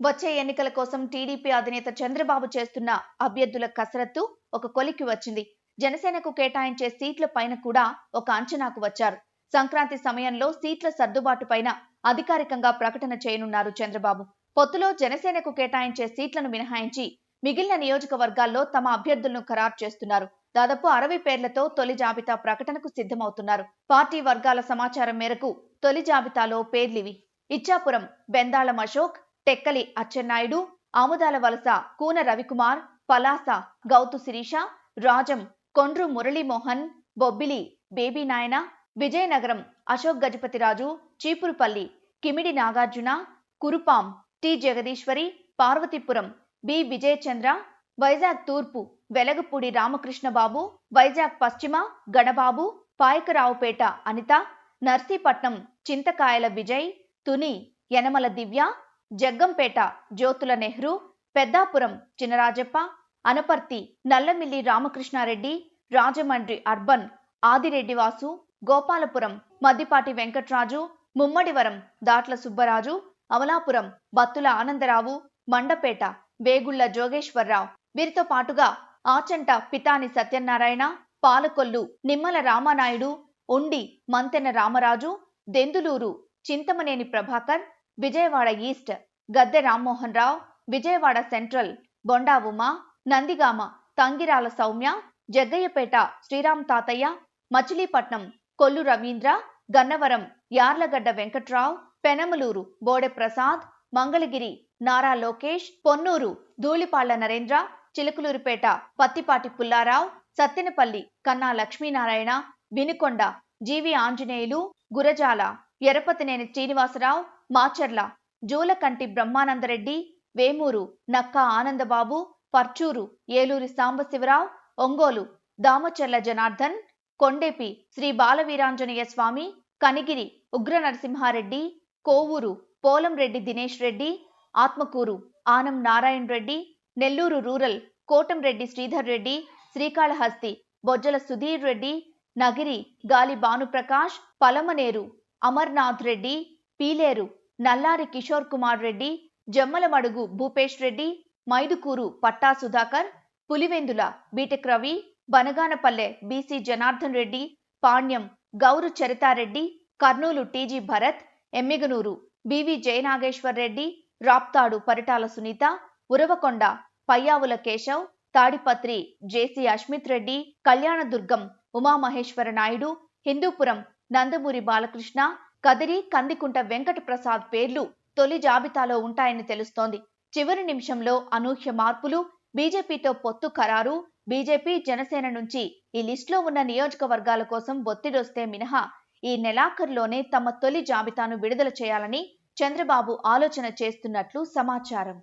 వచ్చే ఎన్నికల కోసం టీడీపీ అధినేత చంద్రబాబు చేస్తున్న అభ్యర్థుల కసరత్తు ఒక కొలిక్కి వచ్చింది. జనసేనకు కేటాయించే సీట్ల పైన కూడా ఒక అంచనాకు వచ్చారు. సంక్రాంతి సమయంలో సీట్ల సర్దుబాటు పైన అధికారికంగా ప్రకటన చేయనున్నారు చంద్రబాబు. పొత్తులో జనసేనకు కేటాయించే సీట్లను మినహాయించి మిగిలిన నియోజకవర్గాల్లో తమ అభ్యర్థులను ఖరారు చేస్తున్నారు. దాదాపు అరవై పేర్లతో తొలి జాబితా ప్రకటనకు సిద్ధమవుతున్నారు. పార్టీ వర్గాల సమాచారం మేరకు తొలి జాబితాలో పేర్లివి. ఇచ్చాపురం బెందాళం అశోక్ టెక్కలి అచ్చెన్నాయుడు ఆముదాల వలస కూన రవికుమార్ పలాస గౌతు శిరీష రాజం కొండ్రు మురళీమోహన్ బొబ్బిలి బేబీ నాయన విజయనగరం అశోక్ గజపతిరాజు చీపురుపల్లి కిమిడి నాగార్జున కురుపాం టి జగదీశ్వరి పార్వతీపురం బి విజయచంద్ర వైజాగ్ తూర్పు వెలగపూడి రామకృష్ణబాబు వైజాగ్ పశ్చిమ గణబాబు పాయకరావుపేట అనిత నర్సీపట్నం చింతకాయల విజయ్ తుని యనమల దివ్య జగ్గంపేట జ్యోతుల నెహ్రూ పెద్దాపురం చినరాజప్ప అనపర్తి నల్లమిల్లి రామకృష్ణారెడ్డి రాజమండ్రి అర్బన్ ఆదిరెడ్డి వాసు గోపాలపురం మద్దిపాటి వెంకట్రాజు ముమ్మడివరం దాట్ల సుబ్బరాజు అమలాపురం బత్తుల ఆనందరావు మండపేట వేగుళ్ళ జోగేశ్వరరావు. వీరితో పాటుగా ఆచంట పితాని సత్యనారాయణ పాలకొల్లు నిమ్మల రామానాయుడు ఉండి మంతెన రామరాజు దెందులూరు చింతమనేని ప్రభాకర్ విజయవాడ ఈస్ట్ గద్దె రామ్మోహన్ రావు విజయవాడ సెంట్రల్ బొండా ఉమా నందిగామ తంగిరాల సౌమ్య జగ్గయ్యపేట శ్రీరామ్ తాతయ్య మచిలీపట్నం కొల్లు రవీంద్ర గన్నవరం యార్లగడ్డ వెంకట్రావు పెనమలూరు బోడె ప్రసాద్ మంగళగిరి నారా లోకేష్ పొన్నూరు ధూళిపాళ్ళ నరేంద్ర చిలుకలూరిపేట పత్తిపాటి పుల్లారావు సత్తెనపల్లి కన్నా లక్ష్మీనారాయణ వినుకొండ జీవి ఆంజనేయులు గురజాల ఎరపతినేని శ్రీనివాసరావు మాచర్ల జూలకంటి బ్రహ్మానందరెడ్డి వేమూరు నక్క Anandababu Parchur Eluri Sambasivarao Ongole Damacharla Janardhan Kondepi Shri Balaveeranjaneya Swamy Kanigiri Ugra Narasimha Reddy Kovur Polamreddy Dinesh Reddy Atmakur Anam Narayana Reddy Nellore rural Kotamreddy Sridhar Reddy Srikalahasti Bojjala Sudheer Reddy Nagari Gali Bhanuprakash Palamaner Amarnath Reddy Pileru Nallari Kishore Kumar Reddy Jammalamadugu Bhupesh Reddy Mydukur Putta Sudhakar Pulivendula BTech Ravi Banaganapalle BC Janardhan Reddy Panyam Gowru Charitha Reddy Kurnool TG Bharath Yemmiganur BV Jayanageswar Reddy Raptadu Paritala Sunitha Uravakonda Payyavula Keshav Tadipatri JC Asmith Reddy Kalyandurg Umamaheswara Naidu Hindupuram Nandamuri Balakrishna Kadiri Kandikunta Venkata Prasad పేర్లు తొలి జాబితాలో ఉంటాయని తెలుస్తోంది. చివరి నిమిషంలో అనూహ్య మార్పులు బీజేపీతో పొత్తు ఖరారు బీజేపీ జనసేన నుంచి ఈ లిస్టులో ఉన్న నియోజకవర్గాల కోసం ఒత్తిడొస్తే మినహా ఈ నెలాఖరులోనే తమ తొలి జాబితాను విడుదల చేయాలని చంద్రబాబు ఆలోచన చేస్తున్నట్లు సమాచారం.